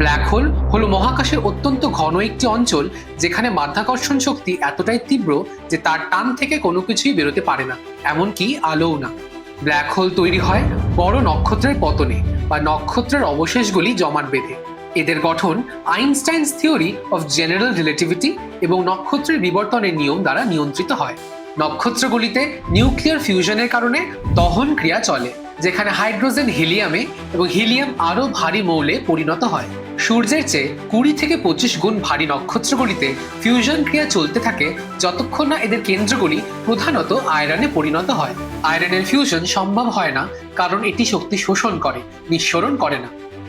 Black hole হলো মহাকাশের অত্যন্ত ঘন একটি অঞ্চল যেখানে মাধ্যাকর্ষণ শক্তি এতটাই তীব্র যে তার টান থেকে কোনো কিছুই বেরোতে পারে না, এমনকি আলোও না। ব্ল্যাক হোল তৈরি হয় বড় নক্ষত্রের পতনে বা নক্ষত্রের অবশেষগুলি জমাট বেঁধে। এদের গঠন Einstein's theory of general relativity এবং নক্ষত্রের বিবর্তনের নিয়ম দ্বারা নিয়ন্ত্রিত হয়। নক্ষত্রগুলিতে নিউক্লিয়ার ফিউশনের কারণে দহন ক্রিয়া চলে, যেখানে হাইড্রোজেন হিলিয়ামে এবং হিলিয়াম আরও ভারী মৌলে পরিণত হয়। সূর্যের চেয়ে কুড়ি থেকে পঁচিশ গুণ ভারী নক্ষত্রগুলিতে ফিউশন ক্রিয়া চলতে থাকে যতক্ষণ না এদের কেন্দ্রগুলি প্রধানত আয়রনে পরিণত হয়। আয়রনের ফিউশন সম্ভব হয় না, কারণ এটি শক্তি শোষণ করে, নিঃসরণ করে না।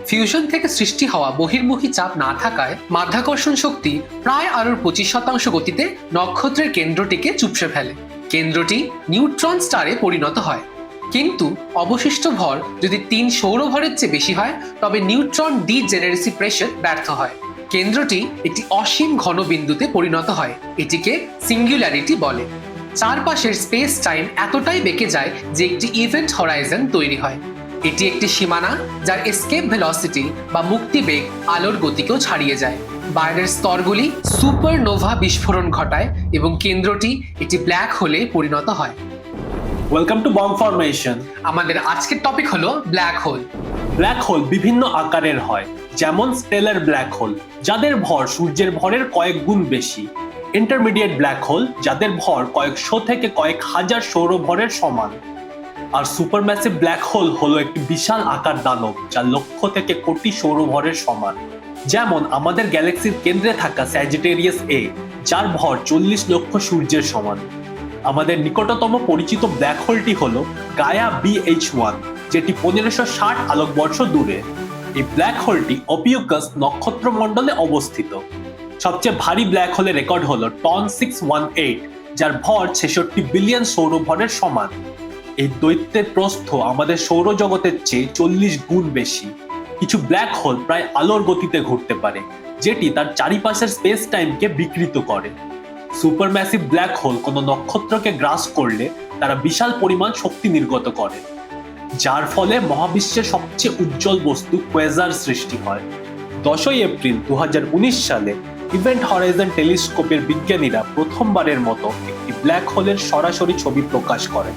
ফিউশন থেকে সৃষ্টি হওয়া বহির্মুখী চাপ না থাকায় মাধ্যাকর্ষণ শক্তি প্রায় আরও পঁচিশ শতাংশ গতিতে নক্ষত্রের কেন্দ্রটিকে চুপসে ফেলে। কেন্দ্রটি নিউট্রন স্টারে পরিণত হয়। কিন্তু অবশিষ্ট ভর যদি তিন সৌরভরের চেয়ে বেশি হয়, তবে নিউট্রন ডি জেনারেসি প্রেশার ব্যর্থ হয়। কেন্দ্রটি একটি অসীম ঘন বিন্দুতে পরিণত হয়, এটিকে সিঙ্গুলারিটি বলে। চারপাশের স্পেস টাইম এতটাই বেঁকে যায় যে একটি ইভেন্ট হরাইজন তৈরি হয়। এটি একটি সীমানা যার এসকেপ ভেলসিটি বা মুক্তিবেগ আলোর গতিকেও ছাড়িয়ে যায়। বাইরের স্তরগুলি সুপারনোভা বিস্ফোরণ ঘটায় এবং কেন্দ্রটি একটি ব্ল্যাক হোলে পরিণত হয়। ওয়েলকাম টু বম ফরমেশন আমাদের আজকের টপিক হলো ব্ল্যাক হোল ব্ল্যাক হোল বিভিন্ন আকারের হয় যেমন স্টেলার ব্ল্যাক হোল যাদের ভর সূর্যের ভরের কয়েক গুণ বেশি। ইন্টারমিডিয়েট ব্ল্যাক হোল যাদের ভর কয়েকশো থেকে কয়েক হাজার সৌরভরের সমান। আর সুপারম্যাসিভ ব্ল্যাক হোল হলো একটি বিশাল আকার দানব যা লক্ষ থেকে কোটি সৌরভরের সমান। যেমন আমাদের গ্যালাক্সির কেন্দ্রে থাকা স্যাজিটেরিয়াস এ যার ভর চল্লিশ লক্ষ সূর্যের সমান। আমাদের নিকটতম পরিচিত ব্ল্যাক হোলটি হল গায়া বিএইচ ওয়ান যেটি পনেরোশো ষাট আলোকবর্ষ দূরে। এই ব্ল্যাক হোলটি অপিউকাস নক্ষত্রমণ্ডলে অবস্থিত। সবচেয়ে ভারী ব্ল্যাক হোলের রেকর্ড হলো টন সিক্স ওয়ান এইট যার ভর ছেষট্টি বিলিয়ন সৌরভরের সমান। এই দৈত্যের প্রস্থ আমাদের সৌরজগতের চেয়ে চল্লিশ গুণ বেশি। কিছু ব্ল্যাক হোল প্রায় আলোর গতিতে ঘুরতে পারে, যেটি তার চারিপাশের স্পেস টাইমকে বিকৃত করে। সুপারম্যাসিভ ব্ল্যাক হোল কোনো নক্ষত্রকে গ্রাস করলে তারা বিশাল পরিমাণ শক্তি নির্গত করে, যার ফলে মহাবিশ্বের সবচেয়ে উজ্জ্বল বস্তু কোয়েজার সৃষ্টি হয়। দশই এপ্রিল দুহাজার উনিশ সালে ইভেন্ট হরাইজন টেলিস্কোপের বিজ্ঞানীরা প্রথমবারের মতো একটি ব্ল্যাক হোলের সরাসরি ছবি প্রকাশ করেন।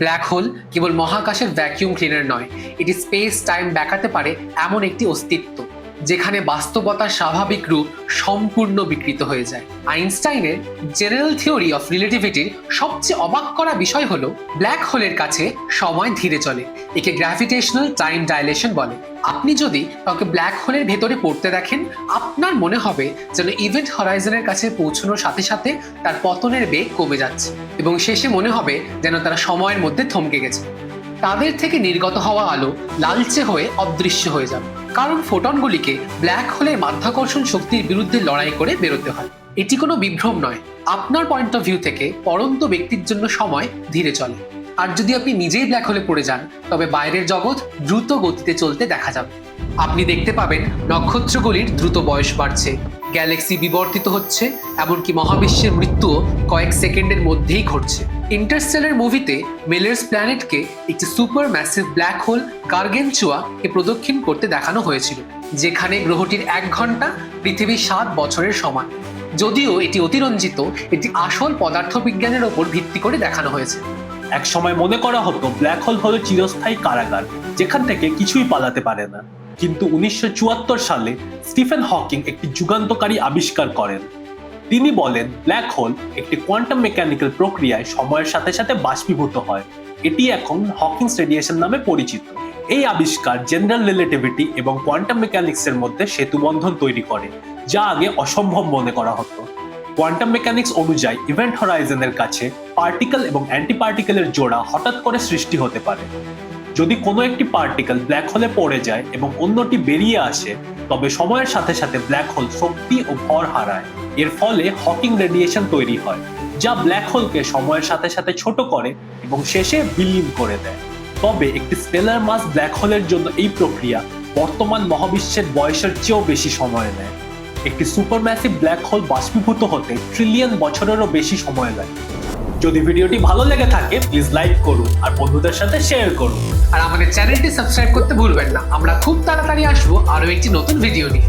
ব্ল্যাক হোল কেবল মহাকাশের ভ্যাকিউম ক্লিনার নয়, এটি স্পেস টাইম ব্যাকাতে পারে এমন একটি অস্তিত্ব। যেখানে বাস্তবতার স্বাভাবিক রূপ সম্পূর্ণ বিকৃত হয়ে যায়। আইনস্টাইনের জেনারেল থিওরি অফ রিলেটিভিটির সবচেয়ে অবাক করা বিষয় হলো ব্ল্যাক হোলের কাছে সময় ধীরে চলে, একে গ্র্যাভিটেশনাল টাইম ডাইলেশন বলে। আপনি যদি কাউকে ব্ল্যাক হোলের ভেতরে পড়তে দেখেন, আপনার মনে হবে যেন ইভেন্ট হরাইজনের কাছে পৌঁছানোর সাথে সাথে তার পতনের বেগ কমে যাচ্ছে এবং শেষে মনে হবে যেন তারা সময়ের মধ্যে থমকে গেছে। তাদের থেকে নির্গত হওয়া আলো লালচে হয়ে অদৃশ্য হয়ে যাবে। কারণ ফোটনগুলিকে ব্ল্যাক হোলের মাধ্যাকর্ষণ শক্তির বিরুদ্ধে লড়াই করে বেরোতে হয়। এটি কোনো বিভ্রম নয়। আপনার পয়েন্ট অফ ভিউ থেকে পরন্ত ব্যক্তির জন্য সময় ধীরে চলে। আর যদি আপনি নিজেই ব্ল্যাক হোলে পড়ে যান, তবে বাইরের জগৎ দ্রুত গতিতে চলতে দেখা যাবে। আপনি দেখতে পাবেন নক্ষত্রগুলির দ্রুত বয়স বাড়ছে, গ্যালাক্সি বিবর্তিত হচ্ছে, এমনকি মহাবিশ্বের মৃত্যুও কয়েক সেকেন্ডের মধ্যেই ঘটছে। ইন্টারস্টেলার মুভিতে মেলার্স প্ল্যানেটকে একটি super massive black hole Gargantua কে প্রদক্ষিণ করতে দেখানো হয়েছিল, যেখানে গ্রহটির এক ঘণ্টা পৃথিবীর সাত বছরের সমান। যদিও এটি অতিরঞ্জিত, এটি আসল পদার্থবিজ্ঞানের ওপর ভিত্তি করে দেখানো হয়েছে। এক সময় মনে করা হতো ব্ল্যাক হোল হলো চিরস্থায়ী কারাগার, যেখান থেকে কিছুই পালাতে পারে না। কিন্তু উনিশশো চুয়াত্তর সালে স্টিফেন হকিং একটি যুগান্তকারী আবিষ্কার করেন। তিনি বলেন ব্ল্যাক হোল একটি কোয়ান্টাম মেকানিক্যাল প্রক্রিয়ায় সময়ের সাথে সাথে বাষ্পীভূত হয়। এটি এখন হকিংস রেডিয়েশন নামে পরিচিত। এই আবিষ্কার জেনারেল রিলেটিভিটি এবং কোয়ান্টাম মেকানিক্সের মধ্যে সেতুবন্ধন তৈরি করে, যা আগে অসম্ভব মনে করা হতো। কোয়ান্টাম মেকানিক্স অনুযায়ী ইভেন্ট হরাইজনের কাছে পার্টিকেল এবং অ্যান্টি পার্টিকেলের জোড়া হঠাৎ করে সৃষ্টি হতে পারে। যদি কোনো একটি পার্টিকেল ব্ল্যাক হোলে পড়ে যায় এবং অন্যটি বেরিয়ে আসে, তবে সময়ের সাথে সাথে ব্ল্যাক হোল শক্তি ও ভর হারায়। এর ফলে হকিং রেডিয়েশন তৈরি হয়, যা ব্ল্যাক হোলকে সময়ের সাথে সাথে ছোট করে এবং শেষে বিলীন করে দেয়। তবে একটি স্টেলার মাস ব্ল্যাক হোলের জন্য এই প্রক্রিয়া বর্তমান মহাবিশ্বের বয়সের চেয়েও বেশি সময় নেয়। একটি সুপারম্যাসিভ ব্ল্যাক হোল বাষ্পীভূত হতে ট্রিলিয়ন বছরেরও বেশি সময় লাগে। যদি ভিডিওটি ভালো লেগে থাকে প্লিজ লাইক করুন আর বন্ধুদের সাথে শেয়ার করুন। আর আমাদের চ্যানেলটি সাবস্ক্রাইব করতে ভুলবেন না। আমরা খুব তাড়াতাড়ি আসব আরও একটি নতুন ভিডিও নিয়ে।